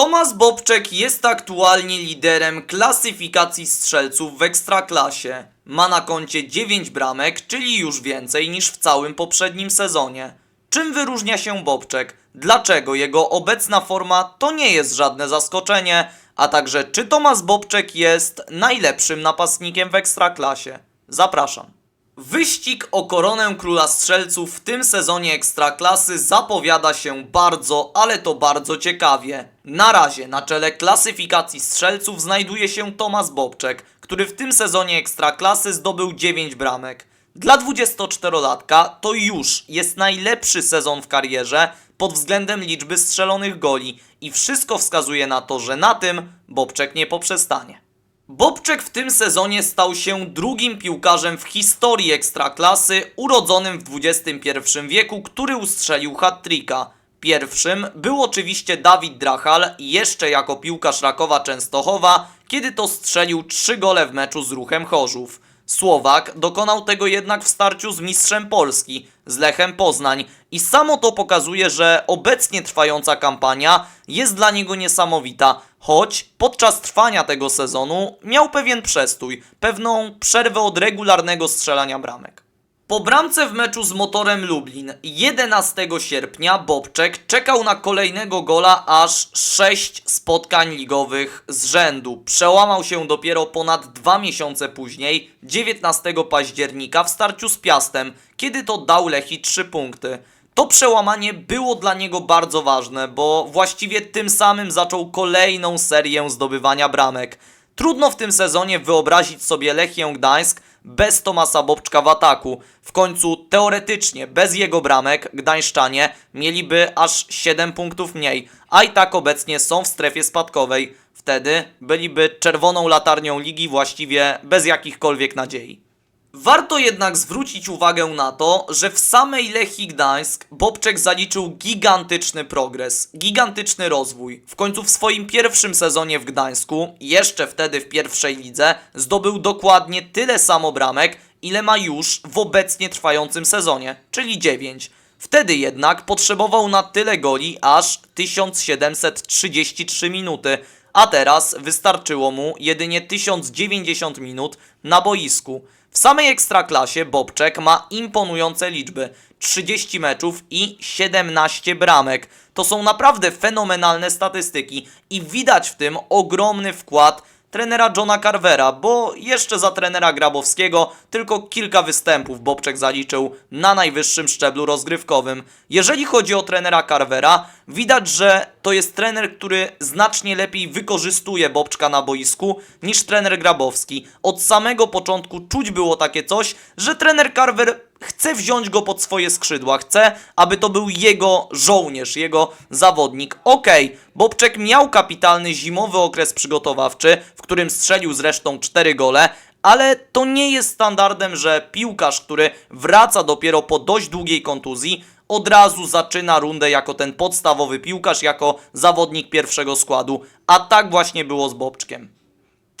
Tomasz Bobczek jest aktualnie liderem klasyfikacji strzelców w Ekstraklasie. Ma na koncie 9 bramek, czyli już więcej niż w całym poprzednim sezonie. Czym wyróżnia się Bobczek? Dlaczego jego obecna forma to nie jest żadne zaskoczenie? A także czy Tomasz Bobczek jest najlepszym napastnikiem w Ekstraklasie? Zapraszam. Wyścig o koronę króla strzelców w tym sezonie ekstraklasy zapowiada się bardzo, ale to bardzo ciekawie. Na razie na czele klasyfikacji strzelców znajduje się Tomasz Bobczek, który w tym sezonie ekstraklasy zdobył 9 bramek. Dla 24-latka to już jest najlepszy sezon w karierze pod względem liczby strzelonych goli i wszystko wskazuje na to, że na tym Bobczek nie poprzestanie. Bobczek w tym sezonie stał się drugim piłkarzem w historii ekstraklasy urodzonym w XXI wieku, który ustrzelił hat-tricka. Pierwszym był oczywiście Dawid Drachal, jeszcze jako piłkarz Rakowa Częstochowa, kiedy to strzelił trzy gole w meczu z Ruchem Chorzów. Słowak dokonał tego jednak w starciu z mistrzem Polski, z Lechem Poznań i samo to pokazuje, że obecnie trwająca kampania jest dla niego niesamowita, choć podczas trwania tego sezonu miał pewien przestój, pewną przerwę od regularnego strzelania bramek. Po bramce w meczu z Motorem Lublin 11 sierpnia Bobczek czekał na kolejnego gola aż 6 spotkań ligowych z rzędu. Przełamał się dopiero ponad dwa miesiące później, 19 października w starciu z Piastem, kiedy to dał Lechi 3 punkty. To przełamanie było dla niego bardzo ważne, bo właściwie tym samym zaczął kolejną serię zdobywania bramek. Trudno w tym sezonie wyobrazić sobie Lechię Gdańsk bez Tomasa Bobczka w ataku. W końcu teoretycznie bez jego bramek Gdańszczanie mieliby aż 7 punktów mniej, a i tak obecnie są w strefie spadkowej. Wtedy byliby czerwoną latarnią ligi właściwie bez jakichkolwiek nadziei. Warto jednak zwrócić uwagę na to, że w samej Lechii Gdańsk Bobczek zaliczył gigantyczny progres, gigantyczny rozwój. W końcu w swoim pierwszym sezonie w Gdańsku, jeszcze wtedy w pierwszej lidze, zdobył dokładnie tyle samo bramek, ile ma już w obecnie trwającym sezonie, czyli 9. Wtedy jednak potrzebował na tyle goli aż 1733 minuty, a teraz wystarczyło mu jedynie 1090 minut na boisku. W samej ekstraklasie Bobczek ma imponujące liczby: 30 meczów i 17 bramek. To są naprawdę fenomenalne statystyki i widać w tym ogromny wkład trenera Johna Carvera, bo jeszcze za trenera Grabowskiego tylko kilka występów Bobczek zaliczył na najwyższym szczeblu rozgrywkowym. Jeżeli chodzi o trenera Carvera, widać, że to jest trener, który znacznie lepiej wykorzystuje Bobczka na boisku niż trener Grabowski. Od samego początku czuć było takie coś, że trener Carver chce wziąć go pod swoje skrzydła, chce, aby to był jego żołnierz, jego zawodnik. Okej, Bobczek miał kapitalny zimowy okres przygotowawczy, w którym strzelił zresztą 4 gole, ale to nie jest standardem, że piłkarz, który wraca dopiero po dość długiej kontuzji, od razu zaczyna rundę jako ten podstawowy piłkarz, jako zawodnik pierwszego składu, a tak właśnie było z Bobczkiem.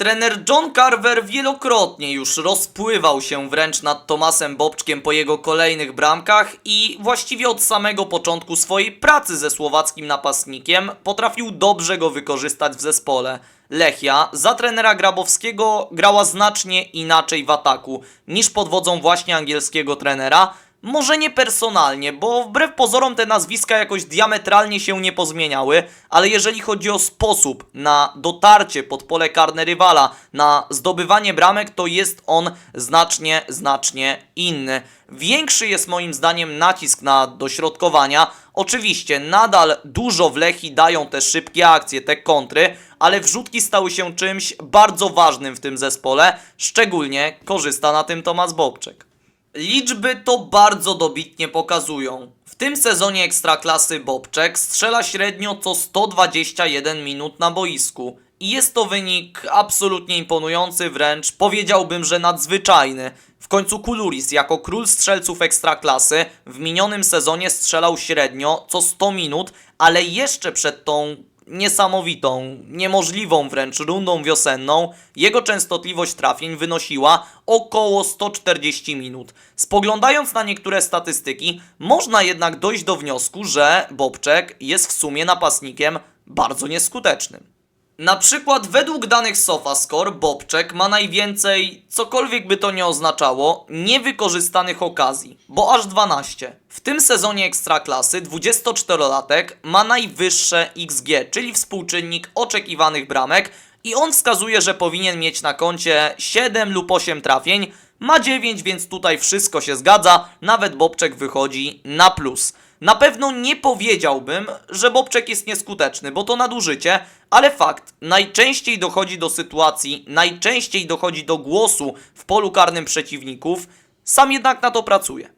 Trener John Carver wielokrotnie już rozpływał się wręcz nad Tomasem Bobczkiem po jego kolejnych bramkach i właściwie od samego początku swojej pracy ze słowackim napastnikiem potrafił dobrze go wykorzystać w zespole. Lechia za trenera Grabowskiego grała znacznie inaczej w ataku niż pod wodzą właśnie angielskiego trenera, może nie personalnie, bo wbrew pozorom te nazwiska jakoś diametralnie się nie pozmieniały, ale jeżeli chodzi o sposób na dotarcie pod pole karne rywala, na zdobywanie bramek, to jest on znacznie, znacznie inny. Większy jest moim zdaniem nacisk na dośrodkowania. Oczywiście nadal dużo w Lechi dają te szybkie akcje, te kontry, ale wrzutki stały się czymś bardzo ważnym w tym zespole, szczególnie korzysta na tym Tomasz Bobczek. Liczby to bardzo dobitnie pokazują. W tym sezonie Ekstraklasy Bobczek strzela średnio co 121 minut na boisku. I jest to wynik absolutnie imponujący, wręcz powiedziałbym, że nadzwyczajny. W końcu Kuluris jako król strzelców Ekstraklasy w minionym sezonie strzelał średnio co 100 minut, ale jeszcze przed tą niesamowitą, niemożliwą wręcz rundą wiosenną, jego częstotliwość trafień wynosiła około 140 minut. Spoglądając na niektóre statystyki, można jednak dojść do wniosku, że Bobczek jest w sumie napastnikiem bardzo nieskutecznym. Na przykład według danych SofaScore Bobczek ma najwięcej, cokolwiek by to nie oznaczało, niewykorzystanych okazji, bo aż 12. W tym sezonie Ekstraklasy 24-latek ma najwyższe XG, czyli współczynnik oczekiwanych bramek i on wskazuje, że powinien mieć na koncie 7 lub 8 trafień, ma 9, więc tutaj wszystko się zgadza, nawet Bobczek wychodzi na plus. Na pewno nie powiedziałbym, że Bobczek jest nieskuteczny, bo to nadużycie, ale fakt, najczęściej dochodzi do sytuacji, najczęściej dochodzi do głosu w polu karnym przeciwników, sam jednak na to pracuje.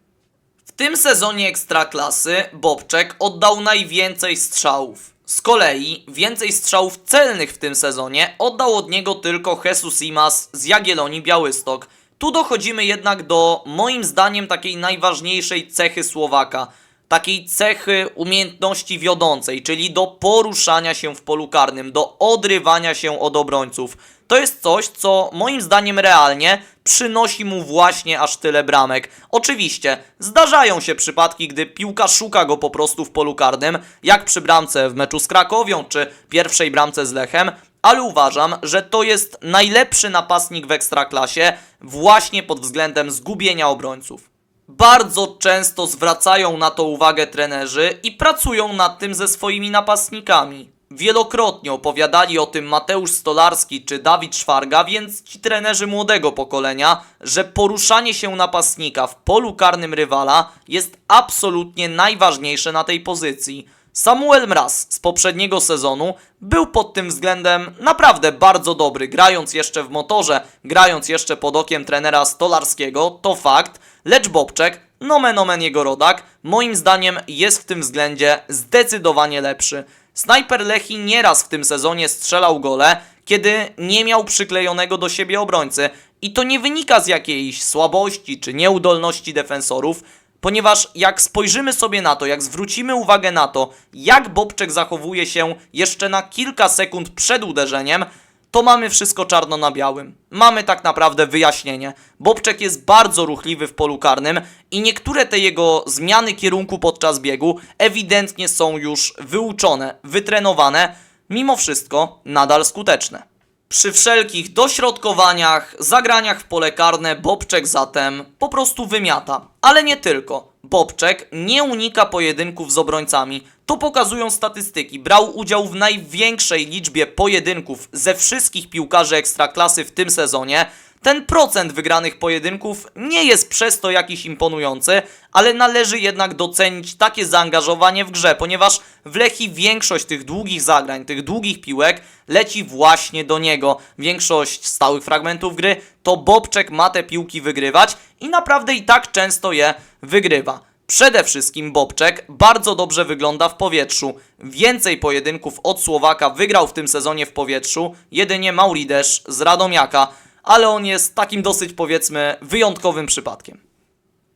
W tym sezonie Ekstraklasy Bobczek oddał najwięcej strzałów. Z kolei więcej strzałów celnych w tym sezonie oddał od niego tylko Jesus Imas z Jagiellonii Białystok. Tu dochodzimy jednak do moim zdaniem takiej najważniejszej cechy Słowaka. Takiej cechy umiejętności wiodącej, czyli do poruszania się w polu karnym, do odrywania się od obrońców. To jest coś, co moim zdaniem realnie przynosi mu właśnie aż tyle bramek. Oczywiście, zdarzają się przypadki, gdy piłka szuka go po prostu w polu karnym, jak przy bramce w meczu z Krakowią, czy pierwszej bramce z Lechem, ale uważam, że to jest najlepszy napastnik w ekstraklasie właśnie pod względem zgubienia obrońców. Bardzo często zwracają na to uwagę trenerzy i pracują nad tym ze swoimi napastnikami. Wielokrotnie opowiadali o tym Mateusz Stolarski czy Dawid Szwarga, więc ci trenerzy młodego pokolenia, że poruszanie się napastnika w polu karnym rywala jest absolutnie najważniejsze na tej pozycji. Samuel Mraz z poprzedniego sezonu był pod tym względem naprawdę bardzo dobry, grając jeszcze w motorze, grając jeszcze pod okiem trenera Stolarskiego, to fakt, lecz Bobczek, nomen omen jego rodak, moim zdaniem jest w tym względzie zdecydowanie lepszy. Snajper Lechi nieraz w tym sezonie strzelał gole, kiedy nie miał przyklejonego do siebie obrońcy i to nie wynika z jakiejś słabości czy nieudolności defensorów, ponieważ jak spojrzymy sobie na to, jak zwrócimy uwagę na to, jak Bobczek zachowuje się jeszcze na kilka sekund przed uderzeniem, to mamy wszystko czarno na białym. Mamy tak naprawdę wyjaśnienie. Bobczek jest bardzo ruchliwy w polu karnym i niektóre te jego zmiany kierunku podczas biegu ewidentnie są już wyuczone, wytrenowane, mimo wszystko nadal skuteczne. Przy wszelkich dośrodkowaniach, zagraniach w pole karne Bobczek zatem po prostu wymiata. Ale nie tylko. Bobczek nie unika pojedynków z obrońcami. To pokazują statystyki. Brał udział w największej liczbie pojedynków ze wszystkich piłkarzy ekstraklasy w tym sezonie. Ten procent wygranych pojedynków nie jest przez to jakiś imponujący, ale należy jednak docenić takie zaangażowanie w grze, ponieważ w Lechi większość tych długich zagrań, tych długich piłek leci właśnie do niego. Większość stałych fragmentów gry to Bobczek ma te piłki wygrywać i naprawdę i tak często je wygrywa. Przede wszystkim Bobczek bardzo dobrze wygląda w powietrzu. Więcej pojedynków od Słowaka wygrał w tym sezonie w powietrzu, jedynie Mauridesz z Radomiaka, ale on jest takim dosyć powiedzmy wyjątkowym przypadkiem.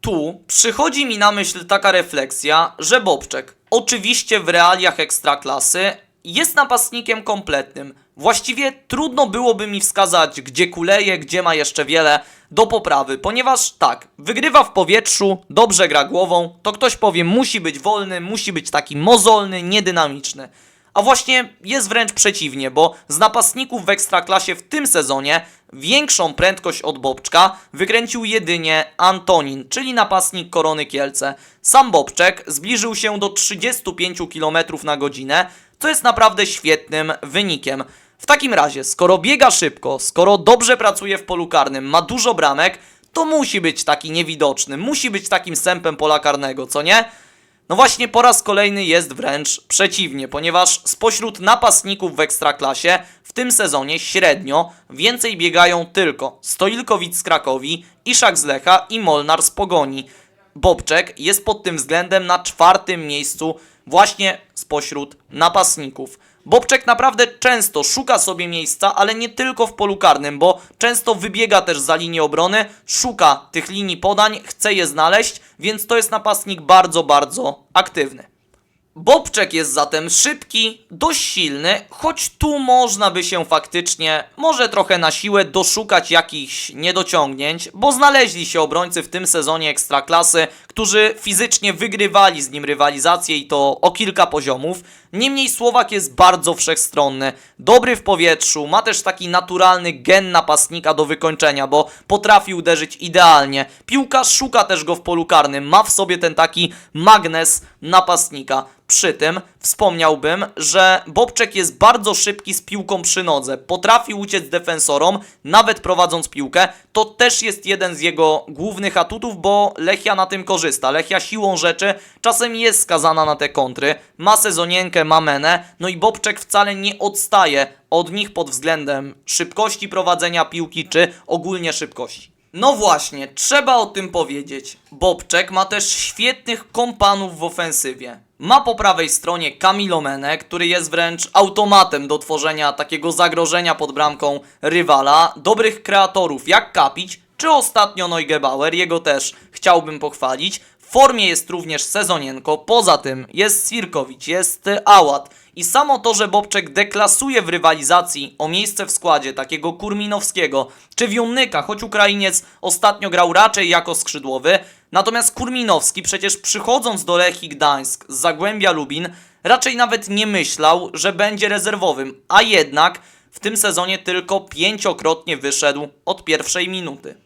Tu przychodzi mi na myśl taka refleksja, że Bobczek, oczywiście w realiach ekstraklasy, jest napastnikiem kompletnym. Właściwie trudno byłoby mi wskazać, gdzie kuleje, gdzie ma jeszcze wiele do poprawy, ponieważ tak, wygrywa w powietrzu, dobrze gra głową, to ktoś powie, musi być wolny, musi być taki mozolny, niedynamiczny. A właśnie jest wręcz przeciwnie, bo z napastników w ekstraklasie w tym sezonie większą prędkość od Bobczka wykręcił jedynie Antonin, czyli napastnik Korony Kielce. Sam Bobczek zbliżył się do 35 km na godzinę, co jest naprawdę świetnym wynikiem. W takim razie, skoro biega szybko, skoro dobrze pracuje w polu karnym, ma dużo bramek, to musi być taki niewidoczny, musi być takim sępem pola karnego, co nie? No właśnie po raz kolejny jest wręcz przeciwnie, ponieważ spośród napastników w Ekstraklasie w tym sezonie średnio więcej biegają tylko Stoilkowic z Krakowi, Iszak z Lecha i Molnar z Pogoni. Bobczek jest pod tym względem na czwartym miejscu właśnie spośród napastników. Bobczek naprawdę często szuka sobie miejsca, ale nie tylko w polu karnym, bo często wybiega też za linię obrony, szuka tych linii podań, chce je znaleźć, więc to jest napastnik bardzo, bardzo aktywny. Bobczek jest zatem szybki, dość silny, choć tu można by się faktycznie, może trochę na siłę, doszukać jakichś niedociągnięć, bo znaleźli się obrońcy w tym sezonie ekstraklasy, którzy fizycznie wygrywali z nim rywalizację i to o kilka poziomów. Niemniej Słowak jest bardzo wszechstronny, dobry w powietrzu, ma też taki naturalny gen napastnika do wykończenia, bo potrafi uderzyć idealnie. Piłkarz szuka też go w polu karnym, ma w sobie ten taki magnes napastnika. Przy tym wspomniałbym, że Bobczek jest bardzo szybki z piłką przy nodze. Potrafi uciec defensorom, nawet prowadząc piłkę. To też jest jeden z jego głównych atutów, bo Lechia na tym korzysta. Lechia siłą rzeczy czasem jest skazana na te kontry. Ma sezonienkę, ma menę, no i Bobczek wcale nie odstaje od nich pod względem szybkości prowadzenia piłki, czy ogólnie szybkości. No właśnie, trzeba o tym powiedzieć. Bobczek ma też świetnych kompanów w ofensywie. Ma po prawej stronie Camilo Menę, który jest wręcz automatem do tworzenia takiego zagrożenia pod bramką rywala. Dobrych kreatorów jak Kapić, czy ostatnio Neugebauer, jego też chciałbym pochwalić. W formie jest również Sezonienko, poza tym jest Swirkowicz, jest Ałat. I samo to, że Bobczek deklasuje w rywalizacji o miejsce w składzie takiego Kurminowskiego czy Wiunnyka, choć Ukrainiec ostatnio grał raczej jako skrzydłowy, natomiast Kurminowski przecież przychodząc do Lechii Gdańsk z Zagłębia Lubin raczej nawet nie myślał, że będzie rezerwowym, a jednak w tym sezonie tylko pięciokrotnie wyszedł od pierwszej minuty.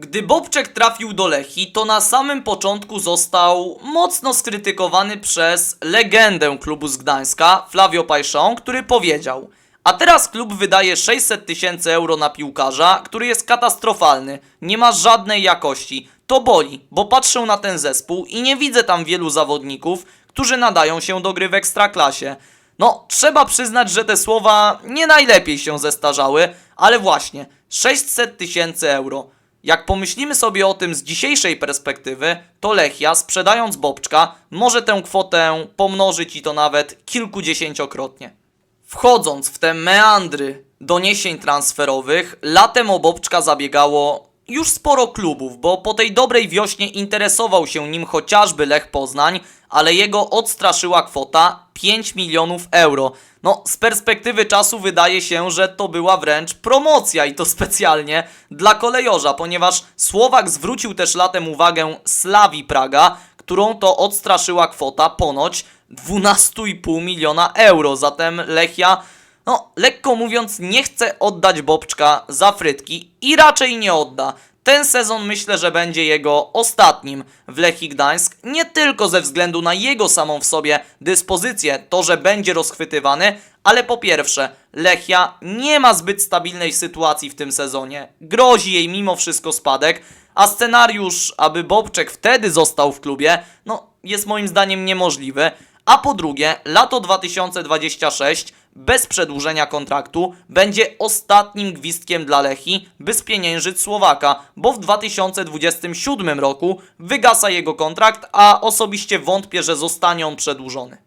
Gdy Bobczek trafił do Lechii, to na samym początku został mocno skrytykowany przez legendę klubu z Gdańska, Flavio Pajszon, który powiedział a teraz klub wydaje 600 tysięcy euro na piłkarza, który jest katastrofalny, nie ma żadnej jakości. To boli, bo patrzę na ten zespół i nie widzę tam wielu zawodników, którzy nadają się do gry w ekstraklasie. No, trzeba przyznać, że te słowa nie najlepiej się zestarzały, ale właśnie 600 tysięcy euro. Jak pomyślimy sobie o tym z dzisiejszej perspektywy, to Lechia, sprzedając Bobczka, może tę kwotę pomnożyć i to nawet kilkudziesięciokrotnie. Wchodząc w te meandry doniesień transferowych, latem o Bobczka zabiegało już sporo klubów, bo po tej dobrej wiośnie interesował się nim chociażby Lech Poznań, ale jego odstraszyła kwota 5 milionów euro. No, z perspektywy czasu wydaje się, że to była wręcz promocja i to specjalnie dla kolejorza, ponieważ Słowak zwrócił też latem uwagę Slawi Praga, którą to odstraszyła kwota ponoć 12,5 miliona euro. Zatem Lechia, no lekko mówiąc, nie chce oddać Bobczka za frytki i raczej nie odda. Ten sezon myślę, że będzie jego ostatnim w Lechii Gdańsk, nie tylko ze względu na jego samą w sobie dyspozycję, to, że będzie rozchwytywany, ale po pierwsze, Lechia nie ma zbyt stabilnej sytuacji w tym sezonie. Grozi jej mimo wszystko spadek, a scenariusz, aby Bobczek wtedy został w klubie, no jest moim zdaniem niemożliwy. A po drugie, lato 2026 bez przedłużenia kontraktu będzie ostatnim gwizdkiem dla Lechii, by spieniężyć Słowaka, bo w 2027 roku wygasa jego kontrakt, a osobiście wątpię, że zostanie on przedłużony.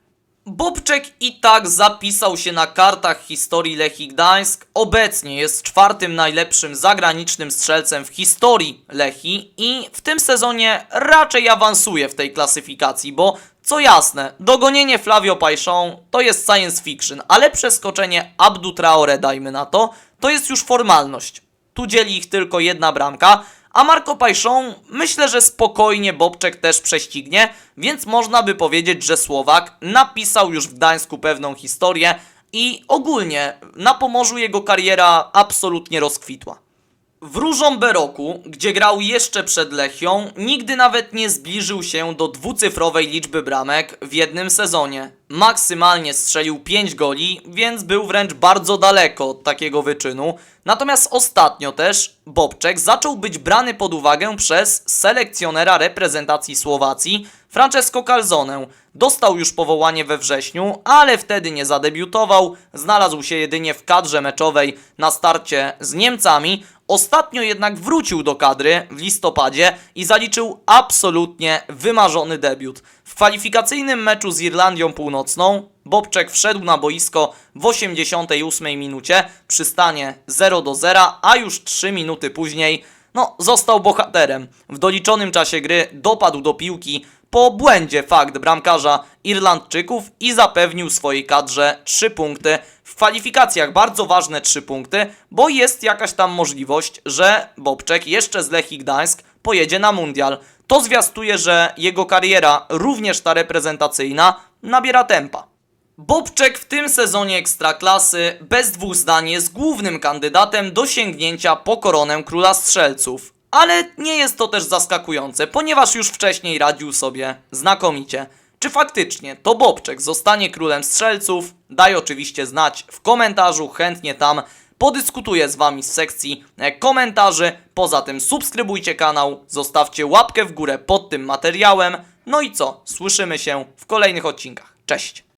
Bobczek i tak zapisał się na kartach historii Lechii Gdańsk. Obecnie jest czwartym najlepszym zagranicznym strzelcem w historii Lechii i w tym sezonie raczej awansuje w tej klasyfikacji, bo co jasne, dogonienie Flavio Pajszon to jest science fiction, ale przeskoczenie Abdu Traore, dajmy na to, to jest już formalność. Tu dzieli ich tylko jedna bramka, a Marco Pajszon myślę, że spokojnie Bobczek też prześcignie, więc można by powiedzieć, że Słowak napisał już w Gdańsku pewną historię i ogólnie na Pomorzu jego kariera absolutnie rozkwitła. W Różombe roku, gdzie grał jeszcze przed Lechią, nigdy nawet nie zbliżył się do dwucyfrowej liczby bramek w jednym sezonie. Maksymalnie strzelił 5 goli, więc był wręcz bardzo daleko od takiego wyczynu. Natomiast ostatnio też Bobczek zaczął być brany pod uwagę przez selekcjonera reprezentacji Słowacji, Francesco Calzonę. Dostał już powołanie we wrześniu, ale wtedy nie zadebiutował, znalazł się jedynie w kadrze meczowej na starcie z Niemcami. Ostatnio jednak wrócił do kadry w listopadzie i zaliczył absolutnie wymarzony debiut. W kwalifikacyjnym meczu z Irlandią Północną Bobczek wszedł na boisko w 88 minucie przy stanie 0 do 0, a już 3 minuty później no, został bohaterem. W doliczonym czasie gry dopadł do piłki po błędzie fakt bramkarza Irlandczyków i zapewnił swojej kadrze 3 punkty. W kwalifikacjach bardzo ważne 3 punkty, bo jest jakaś tam możliwość, że Bobczek jeszcze z Lechii Gdańsk pojedzie na mundial. to zwiastuje, że jego kariera, również ta reprezentacyjna, nabiera tempa. Bobczek w tym sezonie Ekstraklasy bez dwóch zdań jest głównym kandydatem do sięgnięcia po koronę króla strzelców. Ale nie jest to też zaskakujące, ponieważ już wcześniej radził sobie znakomicie. Czy faktycznie to Bobczek zostanie królem strzelców? Daj oczywiście znać w komentarzu, chętnie tam podyskutuję z wami z sekcji e, komentarzy. Poza tym subskrybujcie kanał, zostawcie łapkę w górę pod tym materiałem. No i co? Słyszymy się w kolejnych odcinkach. Cześć!